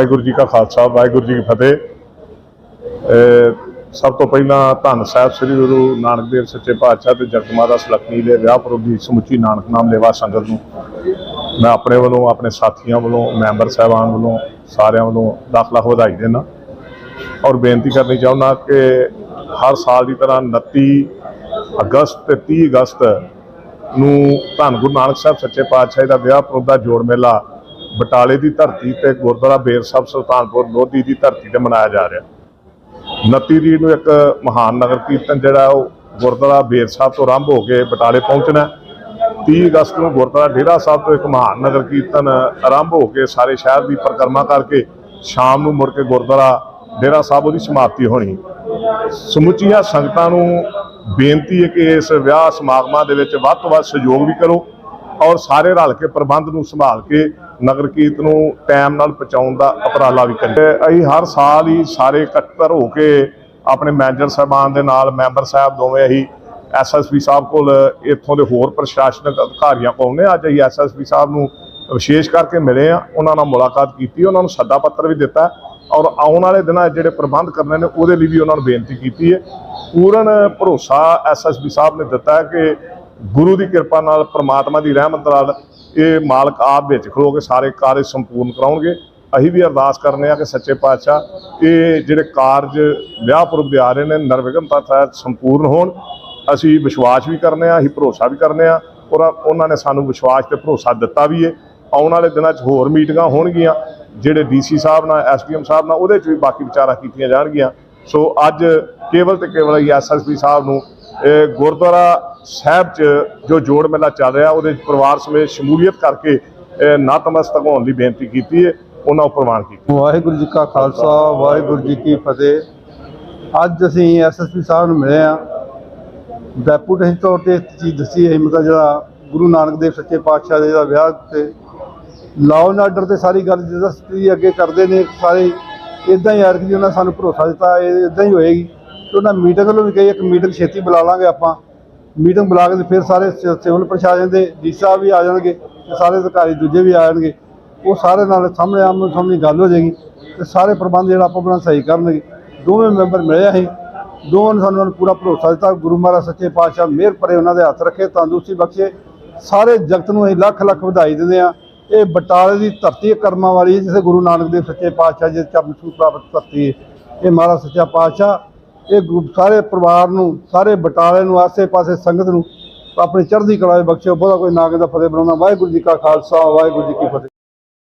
ਵਾਹਿਗੁਰੂ ਜੀ ਕਾ ਖਾਲਸਾ, ਵਾਹਿਗੁਰੂ ਜੀ ਕੀ ਫਤਿਹ। ਸਭ ਤੋਂ ਪਹਿਲਾਂ ਧੰਨ ਸਾਹਿਬ ਸ੍ਰੀ ਗੁਰੂ ਨਾਨਕ ਦੇਵ ਸੱਚੇ ਪਾਤਸ਼ਾਹ ਤੇ ਜਗਤ ਮਾਤਾ ਸੁਲੱਖਣੀ ਦੇ ਵਿਆਹ ਪੁਰਬ ਦੀ ਸਮੁੱਚੀ ਨਾਨਕ ਨਾਮ ਲੇਵਾ ਸੰਗਤ ਨੂੰ। ਮੈਂ ਆਪਣੇ ਵੱਲੋਂ, ਆਪਣੇ ਸਾਥੀਆਂ ਵੱਲੋਂ, ਮੈਂਬਰ ਸਾਹਿਬਾਨ ਵੱਲੋਂ, ਸਾਰਿਆਂ ਵੱਲੋਂ ਲੱਖ ਲੱਖ ਵਧਾਈ ਦੇਣਾ ਔਰ ਬੇਨਤੀ ਕਰਨੀ ਚਾਹੁੰਦਾ ਕਿ ਹਰ ਸਾਲ ਦੀ ਤਰ੍ਹਾਂ 29 ਅਗਸਤ ਤੇ 30 ਅਗਸਤ ਨੂੰ ਧੰਨ ਗੁਰੂ ਨਾਨਕ ਸਾਹਿਬ ਸੱਚੇ ਪਾਤਸ਼ਾਹ ਦਾ ਵਿਆਹ ਪੁਰਬ ਦਾ ਜੋੜ ਮੇਲਾ ਬਟਾਲੇ ਦੀ ਧਰਤੀ ਤੇ ਗੁਰਦੁਆਰਾ ਬੇਰ ਸਾਹਿਬ ਸੁਲਤਾਨਪੁਰ ਲੋਧੀ ਦੀ ਧਰਤੀ ਤੇ ਮਨਾਇਆ ਜਾ ਰਿਹਾ 29 ਤਰੀਕ ਨੂੰ ਇੱਕ ਮਹਾਨ ਨਗਰ ਕੀਰਤਨ ਜਿਹੜਾ ਉਹ ਗੁਰਦੁਆਰਾ ਬੇਰ ਸਾਹਿਬ ਤੋਂ ਆਰੰਭ ਹੋ ਕੇ ਬਟਾਲੇ ਪਹੁੰਚਣਾ ਹੈ। 30 ਅਗਸਤ ਨੂੰ ਗੁਰਦੁਆਰਾ ਡੇਰਾ ਸਾਹਿਬ ਤੋਂ ਇੱਕ ਮਹਾਨ ਨਗਰ ਕੀਰਤਨ ਆਰੰਭ ਹੋ ਕੇ ਸਾਰੇ ਸ਼ਹਿਰ ਦੀ ਪਰਿਕਰਮਾ ਕਰਕੇ ਸ਼ਾਮ ਨੂੰ ਮੁੜ ਕੇ ਗੁਰਦੁਆਰਾ ਡੇਰਾ ਸਾਹਿਬ ਉਹਦੀ ਸਮਾਪਤੀ ਹੋਣੀ ਸਮੁੱਚੀਆਂ ਸੰਗਤਾਂ ਨੂੰ ਬੇਨਤੀ ਹੈ ਕਿ ਇਸ ਵਿਆਹ ਸਮਾਗਮਾਂ ਦੇ ਵਿੱਚ ਵੱਧ ਤੋਂ ਵੱਧ ਸਹਿਯੋਗ ਵੀ ਕਰੋ ਔਰ ਸਾਰੇ ਰਲ ਕੇ ਪ੍ਰਬੰਧ ਨੂੰ ਸੰਭਾਲ ਕੇ ਨਗਰ ਕੀਰਤ ਨੂੰ ਟਾਈਮ ਨਾਲ ਪਹੁੰਚਾਉਣ ਦਾ ਉਪਰਾਲਾ ਵੀ ਕਰੀਏ। ਅਸੀਂ ਹਰ ਸਾਲ ਹੀ ਸਾਰੇ ਇਕੱਤਰ ਹੋ ਕੇ ਆਪਣੇ ਮੈਨੇਜਰ ਸਾਹਿਬਾਨ ਦੇ ਨਾਲ, ਮੈਂਬਰ ਸਾਹਿਬ ਦੋਵੇਂ ਅਸੀਂ ਐਸਐਸਪੀ ਸਾਹਿਬ ਕੋਲ ਇੱਥੋਂ ਦੇ ਹੋਰ ਪ੍ਰਸ਼ਾਸਨਿਕ ਅਧਿਕਾਰੀਆਂ ਕੋਲ ਨੇ। ਅੱਜ ਅਸੀਂ ਐਸਐਸਪੀ ਸਾਹਿਬ ਨੂੰ ਵਿਸ਼ੇਸ਼ ਕਰਕੇ ਮਿਲੇ ਆ ਉਹਨਾਂ ਨਾਲ ਮੁਲਾਕਾਤ ਕੀਤੀ, ਉਹਨਾਂ ਨੂੰ ਸੱਦਾ ਪੱਤਰ ਵੀ ਦਿੱਤਾ ਔਰ ਆਉਣ ਵਾਲੇ ਦਿਨਾਂ ਜਿਹੜੇ ਪ੍ਰਬੰਧ ਕਰਨੇ ਨੇ ਉਹਦੇ ਲਈ ਵੀ ਉਹਨਾਂ ਨੂੰ ਬੇਨਤੀ ਕੀਤੀ ਹੈ। ਪੂਰਨ ਭਰੋਸਾ ਐਸਐਸਪੀ ਸਾਹਿਬ ਨੇ ਦਿੱਤਾ ਕਿ ਗੁਰੂ ਦੀ ਕਿਰਪਾ ਨਾਲ ਪ੍ਰਮਾਤਮਾ ਦੀ ਰਹਿਮਤ ਨਾਲ ਇਹ ਮਾਲਕ ਆਪ ਵਿੱਚ ਖਲੋ ਕੇ ਸਾਰੇ ਕਾਰਜ ਸੰਪੂਰਨ ਕਰਾਉਣਗੇ। ਅਸੀਂ ਵੀ ਅਰਦਾਸ ਕਰਨੇ ਆ ਕਿ ਸੱਚੇ ਪਾਤਸ਼ਾਹ, ਇਹ ਜਿਹੜੇ ਕਾਰਜ ਵਿਆਹ ਪੁਰਬ ਦੇ ਆ ਰਹੇ ਨੇ ਨਿਰਵਿਘਨਤਾ ਤਹਿਤ ਸੰਪੂਰਨ ਹੋਣ। ਅਸੀਂ ਵਿਸ਼ਵਾਸ ਵੀ ਕਰਨੇ ਆ, ਅਸੀਂ ਭਰੋਸਾ ਵੀ ਕਰਨੇ ਆ ਔਰ ਉਹਨਾਂ ਨੇ ਸਾਨੂੰ ਵਿਸ਼ਵਾਸ ਤੇ ਭਰੋਸਾ ਦਿੱਤਾ ਵੀ ਹੈ ਆਉਣ ਵਾਲੇ ਦਿਨਾਂ 'ਚ ਹੋਰ ਮੀਟਿੰਗਾਂ ਹੋਣਗੀਆਂ, ਜਿਹੜੇ ਡੀਸੀ ਸਾਹਿਬ ਨਾਲ ਐਸਡੀਐਮ ਸਾਹਿਬ ਨਾਲ, ਉਹਦੇ 'ਚ ਵੀ ਬਾਕੀ ਵਿਚਾਰਾਂ ਕੀਤੀਆਂ ਜਾਣਗੀਆਂ। ਸੋ ਅੱਜ ਕੇਵਲ ਤੇ ਕੇਵਲ ਹੀ ਐਸਐਸਪੀ ਸਾਹਿਬ ਨੂੰ ਗੁਰਦੁਆਰਾ ਸਾਹਿਬ 'ਚ ਜੋ ਜੋੜ ਮੇਲਾ ਚੱਲ ਰਿਹਾ, ਉਹਦੇ ਪਰਿਵਾਰ ਸਮੇਤ ਸ਼ਮੂਲੀਅਤ ਕਰਕੇ ਨਤਮਸਤਕ ਹੋਣ ਦੀ ਬੇਨਤੀ ਕੀਤੀ ਹੈ, ਉਹਨਾਂ ਉੱਪਰ ਪ੍ਰਵਾਨ ਕੀਤੀ। ਵਾਹਿਗੁਰੂ ਜੀ ਕਾ ਖਾਲਸਾ, ਵਾਹਿਗੁਰੂ ਜੀ ਕੀ ਫਤਿਹ। ਅੱਜ ਅਸੀਂ ਐਸਐਸਪੀ ਸਾਹਿਬ ਨੂੰ ਮਿਲੇ ਆ ਡੈਪੂਟੇਸ਼ਨ ਤੌਰ ਤੇ ਇੱਕ ਚੀਜ਼ ਦੱਸੀ ਹੈ ਮਤਲਬ ਜਿਹੜਾ ਗੁਰੂ ਨਾਨਕ ਦੇਵ ਸੱਚੇ ਪਾਤਸ਼ਾਹ ਦੇ ਦਾ ਵਿਆਹ ਤੇ ਲਾਅ ਐਂਡ ਆਰਡਰ ਤੇ ਸਾਰੀ ਗੱਲ ਜਸਤੀ ਅੱਗੇ ਕਰਦੇ ਨੇ, ਸਾਰੇ ਇਦਾਂ ਹੀ ਆਰਕ ਜੀ ਉਹਨਾਂ ਸਾਨੂੰ ਭਰੋਸਾ ਦਿੱਤਾ, ਇਹ ਇਦਾਂ ਹੀ ਹੋਏਗੀ। ਤੇ ਉਹਨਾਂ ਮੀਟਿੰਗ ਵੱਲੋਂ ਵੀ ਕਹੀ ਇੱਕ ਮੀਟਿੰਗ ਛੇਤੀ ਬੁਲਾ ਲਾਂਗੇ ਆਪਾਂ। ਮੀਟਿੰਗ ਬੁਲਾ ਕੇ ਫਿਰ ਸਾਰੇ ਸ- ਸਿਵਲ ਪ੍ਰਸ਼ਾਸਨ ਦੇ ਡੀ ਸਾਹਿਬ ਵੀ ਆ ਜਾਣਗੇ ਤੇ ਸਾਰੇ ਅਧਿਕਾਰੀ ਦੂਜੇ ਵੀ ਆ ਜਾਣਗੇ। ਉਹ ਸਾਰੇ ਨਾਲ ਸਾਹਮਣੇ ਆਮੋ ਸਾਹਮਣੇ ਗੱਲ ਹੋ ਜਾਏਗੀ ਤੇ ਸਾਰੇ ਪ੍ਰਬੰਧ ਜਿਹੜਾ ਆਪਾਂ ਆਪਣਾ ਸਹੀ ਕਰਨਗੇ। ਦੋਵੇਂ ਮੈਂਬਰ ਮਿਲਿਆ ਅਸੀਂ। ਦੋਵਾਂ ਨੇ ਸਾਨੂੰ ਪੂਰਾ ਭਰੋਸਾ ਦਿੱਤਾ। ਗੁਰੂ ਮਹਾਰਾਜ ਸੱਚੇ ਪਾਤਸ਼ਾਹ ਮਿਹਰ ਭਰੇ ਉਹਨਾਂ ਦੇ ਹੱਥ ਰੱਖੇ, ਤੰਦਰੁਸਤੀ ਬਖਸ਼ੇ। ਸਾਰੇ ਜਗਤ ਨੂੰ ਅਸੀਂ ਲੱਖ ਲੱਖ ਵਧਾਈ ਦਿੰਦੇ ਆ ਇਹ ਬਟਾਲੇ ਦੀ ਧਰਤੀ ਕਰਮਾਂ ਵਾਲੀ ਹੈ ਜਿਸੇ ਗੁਰੂ ਨਾਨਕ ਦੇਵ ਸੱਚੇ ਪਾਤਸ਼ਾਹ ਜੀ ਚਰਨ ਛੂਹ ਪ੍ਰਾਪਤ ਧਰਤੀ ਹੈ। ਇਹ ਮਹਾਰਾਜ ਸੱਚਾ ਪਾਤਸ਼ਾਹ ਇਹ ਗਰੁੱਪ ਸਾਰੇ ਪਰਿਵਾਰ ਨੂੰ, ਸਾਰੇ ਬਟਾਲੇ ਨੂੰ, ਆਸੇ-ਪਾਸੇ ਸੰਗਤ ਨੂੰ ਆਪਣੀ ਚੜ੍ਹਦੀ ਕਲਾ ਵਿੱਚ ਬਖਸ਼ੇ। ਬਹੁਤਾ ਕੋਈ ਨਾਗ ਦਾ ਫਤਿਹ ਬਣਾਉਣਾ ਵਾਹਿਗੁਰੂ ਜੀ ਕਾ ਖਾਲਸਾ, ਵਾਹਿਗੁਰੂ ਜੀ ਕੀ ਫਤਿਹ।